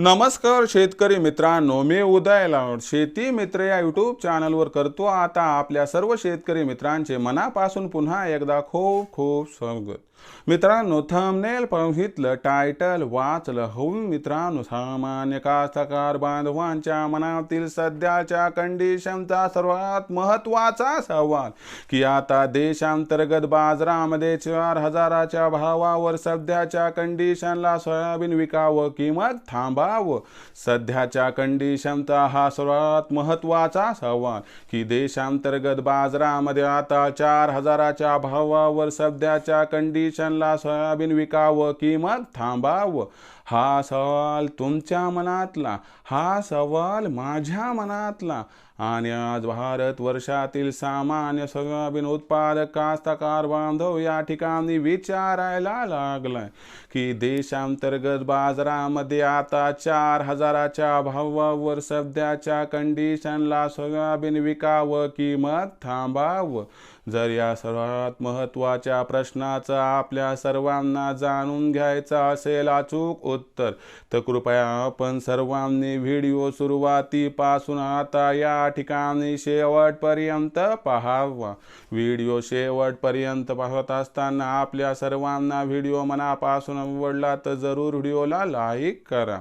नमस्कार शेतकरी मित्रांनो मी उदय लाड शेती मित्र या यूट्यूब चॅनलवर करतो. आता आपल्या सर्व शेतकरी मित्रांचे मनापासून पुन्हा एकदा खूप खूप स्वागत. मित्रांनो थंबनेल बघितलं टायटल वाचलं होऊन मित्रांनो सामान्य कास्तकार बांधवांच्या मनातील सध्याच्या कंडिशनचा सर्वात महत्त्वाचा सवाल की आता देशांतर्गत बाजारामध्ये चार हजाराच्या भावावर सध्याच्या कंडिशनला सोयाबीन विकावं की मग थांबावं? सध्याच्या कंडिशनचा हा सर्वात महत्त्वाचा सवाल की देशांतर्गत बाजारामध्ये आता चार हजाराच्या भावावर सध्याच्या कंडिशन कंडिशनला सोयाबीन विकावं की मग थांबावं? हा सवाल तुमच्या मनातला हा सवाल माझ्या मनातला. आणि आज भारत वर्षातील सामान्य सोयाबीन उत्पादक कास्तकार बांधव या ठिकाणी विचारायला लागलाय की देशांतर्गत बाजारामध्ये आता चार हजाराच्या भावावर सध्याच्या कंडिशनला सोयाबीन विकावं किंमत थांबावं? जर या सर्वात महत्त्वाच्या प्रश्नाचं आपल्या सर्वांना जाणून घ्यायचं असेल अचूक उत्तर तर कृपया आपण सर्वांनी व्हिडिओ सुरुवातीपासून आता या ठिकाणी शेवटपर्यंत पाहावा. व्हिडिओ शेवटपर्यंत पाहत असताना आपल्या सर्वांना व्हिडिओ मनापासून आवडला तर जरूर व्हिडिओला लाईक करा.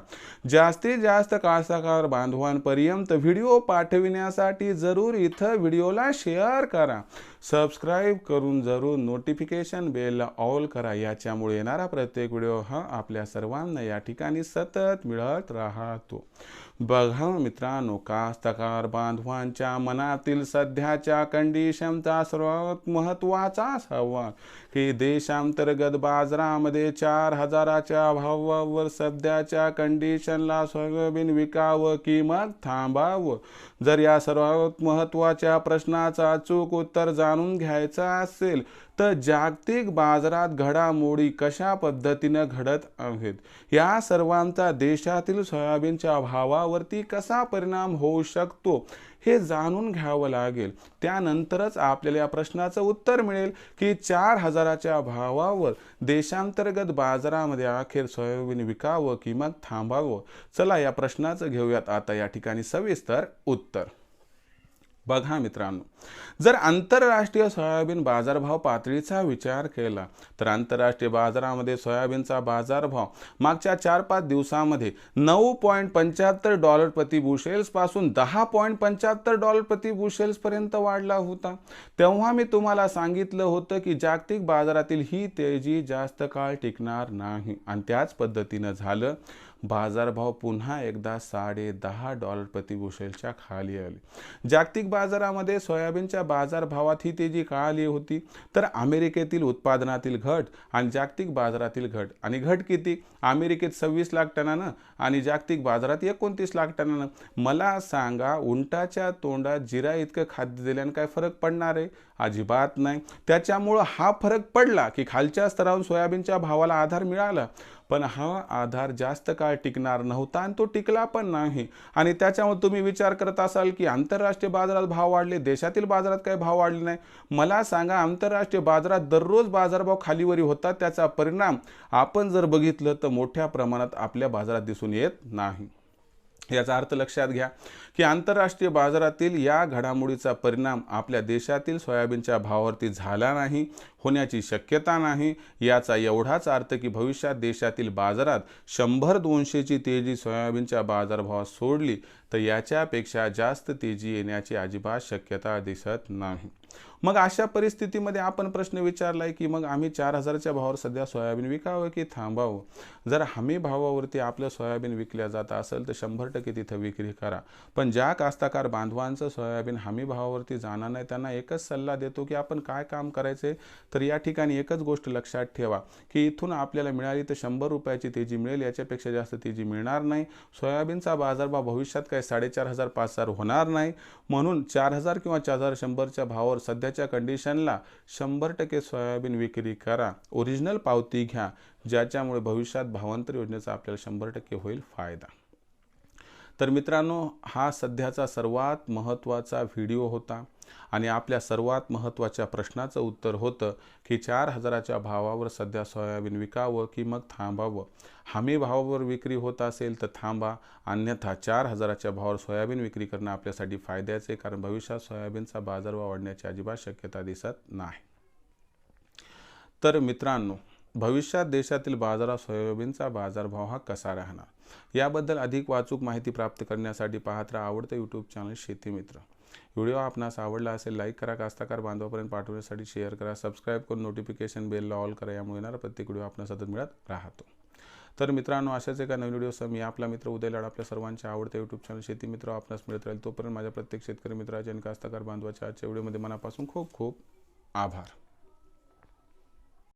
जास्तीत जास्त कास्तकार बांधवांपर्यंत व्हिडिओ पाठविण्यासाठी जरूर इथं व्हिडिओला शेअर करा. सबस्क्राईब करून जरूर नोटिफिकेशन बेलला ऑल करा. याच्यामुळे येणारा प्रत्येक व्हिडिओ हा आपल्या सर्वांना या ठिकाणी सतत मिळत राहतो. बघा मित्रांनो कास्तकार बांध बांधवांच्या मनातील सध्याच्या कंडिशनचा सर्वात महत्त्वाचा सवाल. की देशांतर्गत बाजारामध्ये चार हजाराच्या भावावर सध्याच्या कंडिशनला सोयाबीन विकावं की मग थांबावं? जर या सर्वात महत्त्वाच्या प्रश्नाचा चूक उत्तर जाणून घ्यायचं असेल तर जागतिक बाजारात घडामोडी कशा पद्धतीनं घडत आहेत? या सर्वांचा देशातील सोयाबीनच्या भावावरती कसा परिणाम होऊ शकतो? हे जाणून घ्यावं लागेल. त्यानंतरच आपल्याला या प्रश्नाचं उत्तर मिळेल की चार हजाराच्या भावावर देशांतर्गत बाजारामध्ये अखेर सोयाबीन विकावं किंवा थांबावं? चला या प्रश्नाचं घेऊयात. आता या ठिकाणी सविस्तर उत्तर. बघा मित्रांनो जर आंतरराष्ट्रीय सोयाबीन बाजारभाव पातळीचा विचार केला तर आंतरराष्ट्रीय बाजारामध्ये सोयाबीनचा बाजारभाव मागच्या चार पाच दिवसामध्ये नऊ पॉईंट पंच्याहत्तर डॉलर प्रति बुशेल्सपासून दहा पॉईंट पंच्याहत्तर डॉलर प्रति बुशेल्सपर्यंत वाढला होता. तेव्हा मी तुम्हाला सांगितलं होतं की जागतिक बाजारातील ही तेजी जास्त काळ टिकणार नाही. आणि त्याच पद्धतीनं झालं बाजारभाव पुन्हा एकदा साडे दहा डॉलर प्रतिबुशेलच्या खाली आले. जागतिक बाजारामध्ये सोयाबीनच्या बाजारभावात ही तेजी का आली होती? तर अमेरिकेतील उत्पादनातील घट आणि जागतिक बाजारातील घट. आणि घट किती? अमेरिकेत सव्वीस लाख टनानं आणि जागतिक बाजारात एकोणतीस लाख टनानं. मला सांगा उंटाच्या तोंडात जिरा इतकं खाद्य दिल्यानं काय फरक पडणार आहे? अजिबात नाही. त्याच्यामुळं हा फरक पडला की खालच्या स्तरावरून सोयाबीनच्या भावाला आधार मिळाला? पण हा आधार जास्त काळ टिकणार नव्हता आणि तो टिकला पण नाही. आणि त्याच्यामुळे तुम्ही विचार करत असाल की आंतरराष्ट्रीय बाजारात भाव वाढले देशातील बाजारात काही भाव वाढले नाही. मला सांगा आंतरराष्ट्रीय बाजारात दररोज बाजारभाव खालीवरी होतात त्याचा परिणाम आपण जर बघितलं तर मोठ्या प्रमाणात आपल्या बाजारात दिसून येत नाही. याचा अर्थ लक्षात घ्या की आंतरराष्ट्रीय बाजारातील या घडामोडीचा परिणाम आपल्या देशातील सोयाबीनच्या भावावरती झाला नाही होण्याची शक्यता नाही. याचा एवढाच अर्थ की भविष्यात देशातील बाजारात शंभर दोनशेची तेजी सोयाबीनच्या बाजारभावात सोडली तर याच्यापेक्षा जास्त तेजी येण्याची अजिबात शक्यता दिसत नाही. मग अशा परिस्थितीमध्ये आपण प्रश्न विचारलाय की मग आम्ही चार हजारच्या भावावर सध्या सोयाबीन विकावं की थांबावं? जर हमी भावावरती आपलं सोयाबीन विकल्या जात असेल तर शंभर टक्के तिथं विक्री करा. पण ज्या कास्ताकार बांधवांचं सोयाबीन हमी भावावरती जाणार नाही त्यांना एकच सल्ला देतो की आपण काय काम करायचे? तर या ठिकाणी एकच गोष्ट लक्षात ठेवा की इथून आपल्याला मिळाली तर शंभर रुपयाची तेजी मिळेल याच्यापेक्षा जास्त तेजी मिळणार नाही. सोयाबीनचा बाजारभाव भविष्यात काय साडेचार हजार पाच हजार होणार नाही. म्हणून चार हजार किंवा चार हजार शंभरच्या भावावर सध्याच्या कंडिशनला शंभर टक्के सोयाबीन विक्री करा. ओरिजिनल पावती घ्या ज्याच्यामुळे भविष्यात भावांतर योजनेचा आपल्याला शंभर टक्के होईल फायदा. तर मित्रांनो हा सध्याचा सर्वात महत्त्वाचा व्हिडिओ होता. आणि आपल्या सर्वात महत्त्वाच्या प्रश्नाचं उत्तर होतं की चार हजाराच्या भावावर सध्या सोयाबीन विकावं की मग थांबावं? हमी भावावर विक्री होत असेल तर थांबा. अन्यथा चार हजाराच्या भावावर सोयाबीन विक्री करणं आपल्यासाठी फायद्याचे कारण भविष्यात सोयाबीनचा बाजारभाव वाढण्याची अजिबात शक्यता दिसत नाही. तर मित्रांनो भविष्यात देशातील बाजारात सोयाबीनचा बाजारभाव हा कसा राहणार? याबद्दल अधिक वाचूक माहिती प्राप्त करण्यासाठी पाहत राहा आवडतं यूट्यूब चॅनल शेती मित्र. व्हिडिओ आपणास आवडला असेल लाईक करा कास्ताकार बांधवापर्यंत पाठवण्यासाठी शेअर करा सबस्क्राईब करून नोटिफिकेशन बेलला ऑल करा यामुळे येणारा प्रत्येक व्हिडिओ आपणास सतत मिळत राहतो. तर मित्रांनो अशाच एका नवीन व्हिडिओसह मी आपला मित्र उदय लाड आपल्या सर्वांच्या आवडत्या यूट्यूब चॅनल शेती मित्र आपणास मिळत राहील. तोपर्यंत माझ्या प्रत्येक शेतकरी मित्राच्या आणि कास्ताकार बांधवाच्या आजच्या व्हिडिओमध्ये मनापासून खूप खूप आभार.